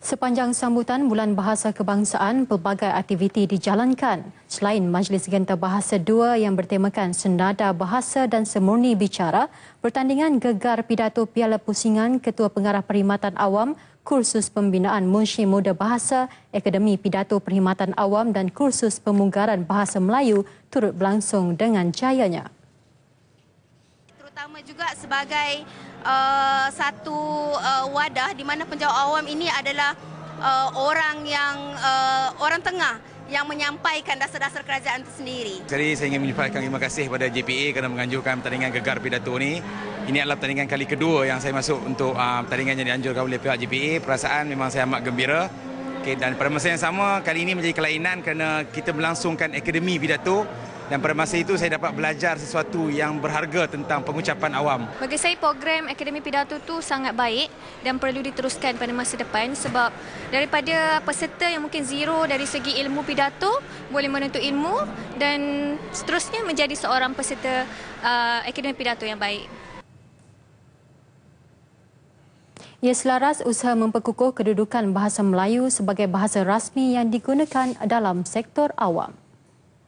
Sepanjang sambutan Bulan Bahasa Kebangsaan, pelbagai aktiviti dijalankan. Selain Majlis Genta Bahasa II yang bertemakan Senada Bahasa dan Semurni Bicara, pertandingan gegar pidato Piala Pusingan Ketua Pengarah Perkhidmatan Awam, Kursus Pembinaan Munshi Muda Bahasa, Akademi Pidato Perkhidmatan Awam dan Kursus Pemunggaran Bahasa Melayu turut berlangsung dengan jayanya. Terutama juga sebagai uh, satu uh, wadah di mana penjawab awam ini adalah uh, orang yang uh, orang tengah yang menyampaikan dasar-dasar kerajaan itu sendiri. Jadi saya ingin menyampaikan terima kasih kepada JPA kerana menganjurkan pertandingan gegar pidato ini. Ini adalah pertandingan kali kedua yang saya masuk untuk uh, pertandingan yang dianjurkan oleh pihak JPA. Perasaan memang saya amat gembira. Okay, dan pada masa yang sama, kali ini menjadi kelainan kerana kita melangsungkan Akademi Pidato dan pada masa itu saya dapat belajar sesuatu yang berharga tentang pengucapan awam. Bagi saya program Akademi Pidato itu sangat baik dan perlu diteruskan pada masa depan sebab daripada peserta yang mungkin zero dari segi ilmu pidato boleh menuntut ilmu dan seterusnya menjadi seorang peserta uh, Akademi Pidato yang baik. Ia selaras usaha memperkukuh kedudukan bahasa Melayu sebagai bahasa rasmi yang digunakan dalam sektor awam.